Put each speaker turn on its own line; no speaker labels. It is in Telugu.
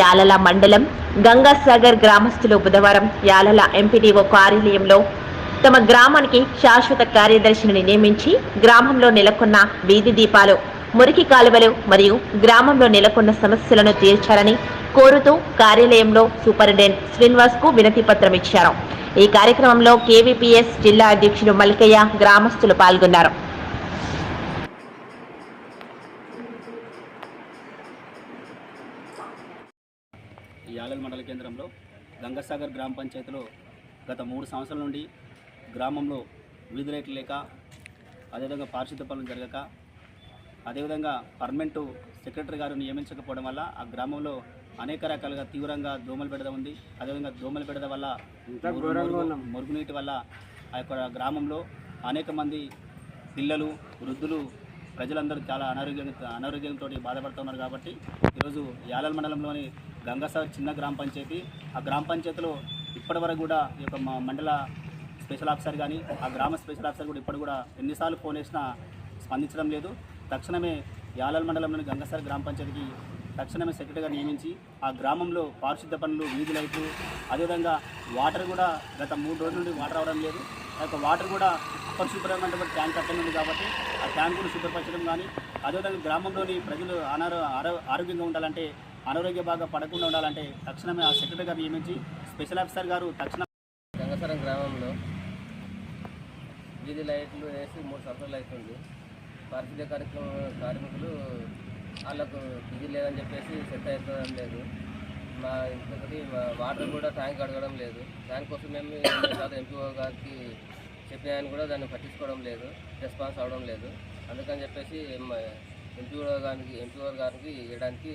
యాలల మండలం గంగాసాగర్ గ్రామస్తులు బుధవారం యాలల ఎంపీడీఓ కార్యాలయంలో తమ గ్రామానికి శాశ్వత కార్యదర్శిని నియమించి గ్రామంలో నెలకొన్న వీధి దీపాలు మురికి కాలువలు మరియు గ్రామంలో నెలకొన్న సమస్యలను తీర్చాలని కోరుతూ కార్యాలయంలో సూపరింటెండెంట్ శ్రీనివాస్కు వినతి పత్రం ఇచ్చారు. ఈ కార్యక్రమంలో కేవీపీఎస్ జిల్లా అధ్యక్షులు మల్కయ్య గ్రామస్తులు పాల్గొన్నారు.
యాలల్ మండల కేంద్రంలో గంగాసాగర్ గ్రామ పంచాయతీలో గత మూడు సంవత్సరాల నుండి గ్రామంలో వీధి లైట్లు లేక అదేవిధంగా పారిశుద్ధ పనులు జరగక అదేవిధంగా పర్మనెంట్ సెక్రటరీ గారు నియమించకపోవడం వల్ల ఆ గ్రామంలో అనేక రకాలుగా తీవ్రంగా దోమల బెడద ఉంది. అదేవిధంగా దోమల బెడద వల్ల మురుగు- మురుగు- మురుగునీటి వల్ల ఆ యొక్క గ్రామంలో అనేక మంది పిల్లలు వృద్ధులు ప్రజలందరూ చాలా అనారోగ్యం అనారోగ్యంతో బాధపడుతున్నారు కాబట్టి ఈరోజు యాలల్ మండలంలోని గంగాసాగర్ చిన్న గ్రామ పంచాయతీ. ఆ గ్రామ పంచాయతీలో ఇప్పటివరకు కూడా ఈ యొక్క మా మండల స్పెషల్ ఆఫీసర్ కానీ ఆ గ్రామ స్పెషల్ ఆఫీసర్ కూడా ఇప్పుడు కూడా ఎన్నిసార్లు ఫోన్ వేసినా స్పందించడం లేదు. తక్షణమే యాలల్ మండలంలోని గంగాసాగర్ గ్రామ పంచాయతీకి తక్షణమే సెక్రటరీగా నియమించి ఆ గ్రామంలో పారిశుద్ధ పనులు వీధి లైట్లు అదేవిధంగా వాటర్ కూడా గత మూడు రోజుల నుండి వాటర్ అవడం లేదు. ఆ యొక్క వాటర్ కూడా అపరిశుభ్రమైనటువంటి ట్యాంక్ అట్టని ఉంది కాబట్టి ఆ ట్యాంకును శుభ్రపరచడం కానీ అదేవిధంగా గ్రామంలోని ప్రజలు అనారో ఆరోగ్యంగా ఉండాలంటే అనారోగ్య బాగా పడకుండా ఉండాలంటే తక్షణమే ఆ సెక్రటరీ గారు నియమించి స్పెషల్ ఆఫీసర్ గారు తక్షణ
గంగసరం గ్రామంలో వీధి లైట్లు వేసి మూడు సంవత్సరాలు అవుతుంది. పారిశుద్ధ్య కార్యక్రమం కార్మికులు వాళ్ళకు ఇది లేదని చెప్పేసి సెట్ అవుతుందని లేదు. మా ఇంకొకటి మా వాటర్ కూడా ట్యాంక్ అడగడం లేదు. ట్యాంక్ కోసం మేము ఎన్నిసార్లు ఎంపీఓ గారికి చెప్పినాయని కూడా దాన్ని పట్టించుకోవడం లేదు. రెస్పాన్స్ అవడం లేదు. అందుకని చెప్పేసి ఎంపీఓ గారికి ఎంపీఓ గారికి ఇవ్వడానికి